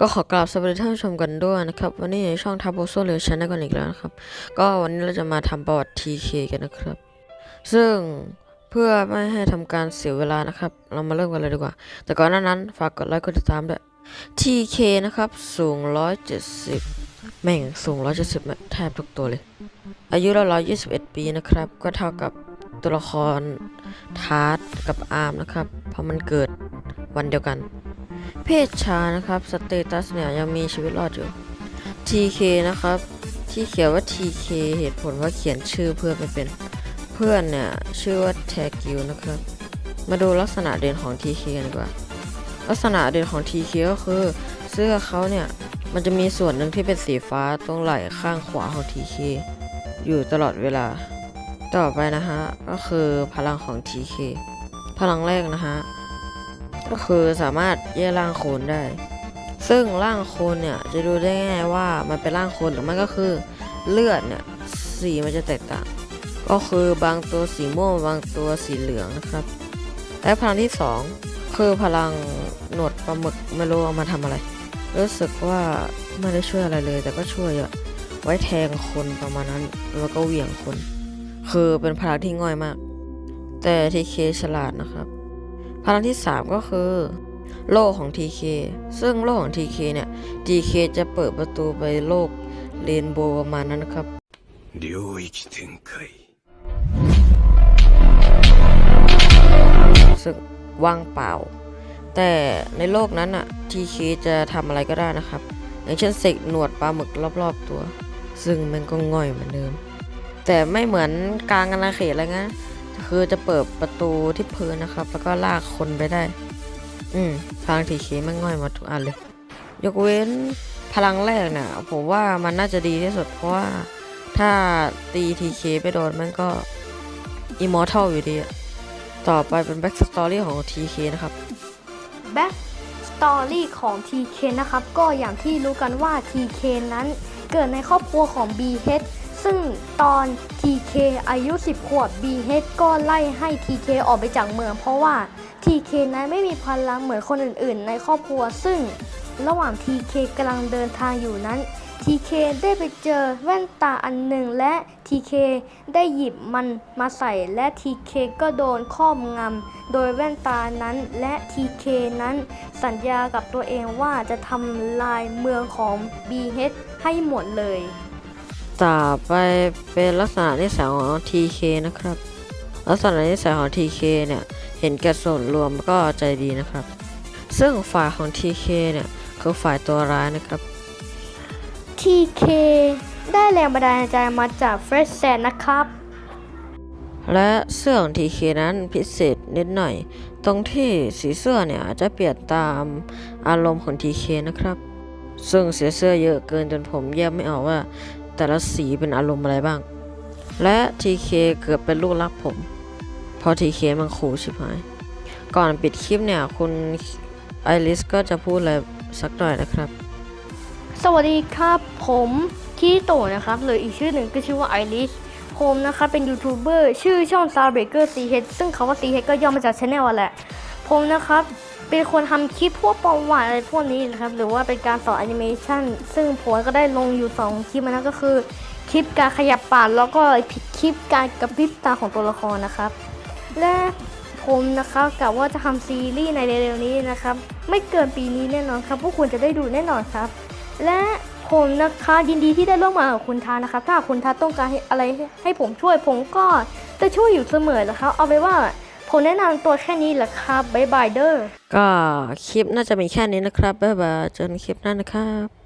ก็ขอกราบสวัสดีท่านผู้ชมกันด้วยนะครับ วันนี้ช่องทับโบโซเรือชันได้กันอีกแล้วนะครับ ก็วันนี้เราจะมาทำประวัติ TK กันนะครับ ซึ่งเพื่อไม่ให้ทำการเสียเวลานะครับ เรามาเริ่มกันเลยดีกว่า แต่ก่อนหน้านั้นฝากกดไลค์กดติดตามด้วย TK นะครับ สูง 170 แม่งสูง 170 แทบทุกตัวเลย อายุเรา 121 ปีนะครับ ก็เท่ากับตัวละครทาร์ตกับอาร์มนะครับ เพราะมันเกิดวันเดียวกัน เพศชายนะครับสเตตัสเนี่ยยังมีชีวิตรอดอยู่ TK นะครับ ที่เขียนว่า TK เหตุผลว่าเขียนชื่อเพื่อนไม่เป็นเพื่อนเนี่ยชื่อว่าแทกิวนะครับ มาดูลักษณะเด่นของ TK กันดีกว่า ลักษณะเด่นของ TK ก็คือ เสื้อเขาเนี่ยมันจะมีส่วนหนึ่งที่เป็นสีฟ้าตรงไหล่ข้างขวาของ TK อยู่ตลอดเวลา ต่อไปนะฮะก็คือพลังของ TK พลังแรกนะฮะ ก็คือสามารถแยกร่างโคลนได้ ซึ่งร่างโคลนเนี่ยจะดูได้ง่ายว่ามันเป็นร่างโคลนหรือไม่ก็คือเลือดเนี่ยสีมันจะแตกต่าง ก็คือบางตัวสีม่วงบางตัวสีเหลืองนะครับ และพลังที่สองคือพลังหนวดปลาหมึกไม่รู้เอามาทำอะไร รู้สึกว่าไม่ได้ช่วยอะไรเลย แต่ก็ช่วยอะไว้แทงคนประมาณนั้นแล้วก็เหวี่ยงคน คือเป็นพลังที่ง่อยมาก แต่ทีเคฉลาดนะครับ พลังที่ 3 ก็คือ โลกของ TK ซึ่งโลกของ TK เนี่ย TK จะเปิดประตูไปโลกเรนโบว์ประมาณนั้นนะครับ 领域展开 ซึ่งว่างเปล่า แต่ในโลกนั้นอะ TK จะทำอะไรก็ได้นะครับ อย่างเช่นเสกหนวดปลาหมึกรอบๆตัว ซึ่งมันก็ง่อยเหมือนเดิม แต่ไม่เหมือนกลางอาณาเขตอะไรงั้น คือจะเปิดประตูที่พื้นนะครับ แล้วก็ลากคนไปได้ อืมพลัง TK ไม่งง่อยมาทุกอันเลย ยกเว้นพลังแรกเนี่ยผมว่ามันน่าจะดีที่สุด เพราะว่าถ้าตี TK ไปโดนมันก็อิมมอร์ทัลอยู่ดีอะต่อไปเป็นแบ็กสตอรี่ของ TK นะครับแบ็กสตอรี่ของ TK นะครับ ก็อย่างที่รู้กันว่า TK นั้นเกิดในครอบครัวของ BH ซึ่งตอน TK อายุ 10 ขวบ BH ก็ไล่ให้ TK ออกไปจากเมือง เพราะว่า TK นั้นไม่มีพลังเหมือนคนอื่นๆ ในครอบครัว ซึ่งระหว่าง TK กำลังเดินทางอยู่นั้น TK ได้ไปเจอแว่นตาอันหนึ่งและ TK ได้หยิบมันมาใส่และ TK ก็โดนครอบงำโดยแว่นตานั้นและ TK นั้นสัญญากับตัวเองว่าจะทำลายเมืองของ BH ให้หมดเลย ต่อไปเป็นลักษณะนิสัยของ TK นะครับ ลักษณะนิสัยของ TK เนี่ย เห็นแก่ส่วนรวมก็ใจดีนะครับ ซึ่งฝ่ายของ TK เนี่ยคือฝ่ายตัวร้ายนะครับ TK ได้แรงบันดาลใจมาจากเฟรชแซนนะครับ และเสื้อของ TK นั้นพิเศษนิดหน่อย ตรงที่สีเสื้อเนี่ยอาจจะเปลี่ยนตามอารมณ์ของ TK นะครับ ซึ่งเสียเสื้อเยอะเกินจนผมแยกไม่ออกว่า แต่ละสีเป็นอารมณ์อะไรบ้าง และ TK เกือบเป็นลูกรักผม เพราะ TK มันขู่ชิบหาย ก่อนปิดคลิปเนี่ย คุณไอริสก็จะพูดอะไรสักหน่อยนะครับ สวัสดีครับผมคีโตนะครับหรืออีกชื่อหนึ่งก็ชื่อว่าไอริชผมนะครับเป็นยูทูบเบอร์ชื่อช่อง s t a r b r e a k e r CH ซึ่งคาว่า CH ก็ย่อมาจากช anel แหละ ผมนะครับ เป็นคนทำคลิปพวกประวัติอะไรพวกนี้นะครับ หรือว่าเป็นการสอนแอนิเมชันซึ่งผมก็ได้ลงอยู่ 2 คลิปนะก็คือ คลิปการขยับปากแล้วก็คลิปการกระพริบตาของตัวละครนะครับ และผมนะครับกะว่าจะทำซีรีส์ในเร็วๆนี้นะครับ ไม่เกินปีนี้แน่นอนครับ พวกคุณจะได้ดูแน่นอนครับ และผมนะคะยินดีที่ได้ร่วมงากับคุณทานะครับ ถ้าคุณทาต้องการอะไรให้ผมช่วยผมก็จะช่วยอยู่เสมอนะครับ เอาไปนว่า ผมแนะนำตัวแค่นี้แหละครับ บ๊ายบายเด้อ ก็คลิปน่าจะมีแค่นี้นะครับ บ๊ายบายเจอกันคลิปหน้านะครับ